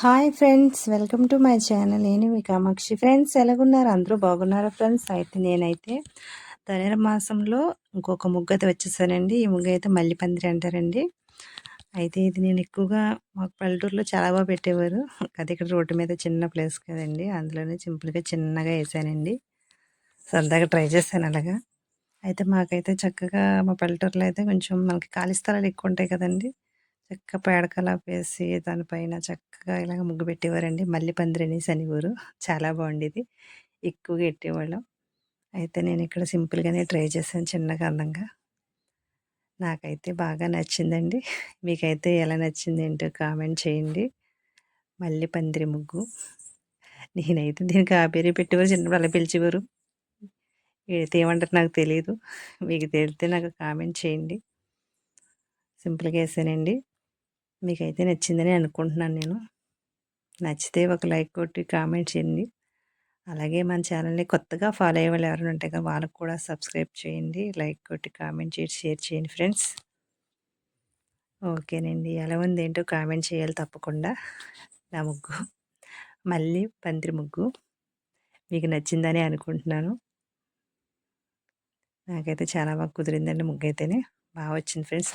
Hi friends welcome to my channel నేను మీ Kamakshi. Friends ఎలాగున్నారు? అందరూ బాగున్నారా ఫ్రెండ్స్ అయితే నేనైతే ధనుర మాసంలో ఇంకొక ముగ్గు అయితే వచ్చేసానండి. ఈ ముగ్గు అయితే మల్లిపందిరి అంటారండి. అయితే ఇది నేను ఎక్కువగా మాకు పల్లెటూరులో చాలా బాగా పెట్టేవారు. అది ఇక్కడ రోడ్డు మీద చిన్న ప్లేస్ కదండి. అందులోనే సింపుల్గా చిన్నగా వేసానండి. సరదాగా ట్రై చేశాను అలాగా. అయితే మాకైతే చక్కగా మా పల్లెటూరులో అయితే కొంచెం మనకి ఖాళీ స్థలాలు ఎక్కువ ఉంటాయి కదండి. చక్క పేడకలా వేసి దానిపైన చక్కగా ఇలాగ ముగ్గు పెట్టేవారండి. మళ్ళీ పందిరనేసి ఊరు చాలా బాగుండేది. ఎక్కువగా పెట్టేవాళ్ళం అయితే నేను ఇక్కడ సింపుల్గానే ట్రై చేశాను చిన్నగా అందంగా. నాకైతే బాగా నచ్చిందండి. మీకైతే ఎలా నచ్చింది ఏంటో కామెంట్ చేయండి. మళ్ళీ పందిరి ముగ్గు. నేనైతే దీనికి ఆ పేరు పెట్టేవారు. చిన్నప్పుడు అలా పిలిచేవారు. ఏమంటారు నాకు తెలియదు మీకు తెలిస్తే నాకు కామెంట్ చేయండి. సింపుల్గా వేసానండి. మీకైతే నచ్చిందని అనుకుంటున్నాను నేను. నచ్చితే ఒక లైక్ కొట్టి కామెంట్ చేయండి. అలాగే మన ఛానల్ని కొత్తగా ఫాలో అయ్యే వాళ్ళు ఎవరైనా ఉంటే కదా వాళ్ళకు కూడా సబ్స్క్రైబ్ చేయండి. లైక్ కొట్టి కామెంట్ చేసి షేర్ చేయండి ఫ్రెండ్స్. ఓకేనండి. ఎలా ఉంది ఏంటో కామెంట్ చేయాలి తప్పకుండా. నా ముగ్గు. మళ్ళీ పందిరి ముగ్గు. మీకు నచ్చిందని అనుకుంటున్నాను. నాకైతే చాలా బాగా కుదిరిందండి ముగ్గు అయితేనే బాగా వచ్చింది ఫ్రెండ్స్.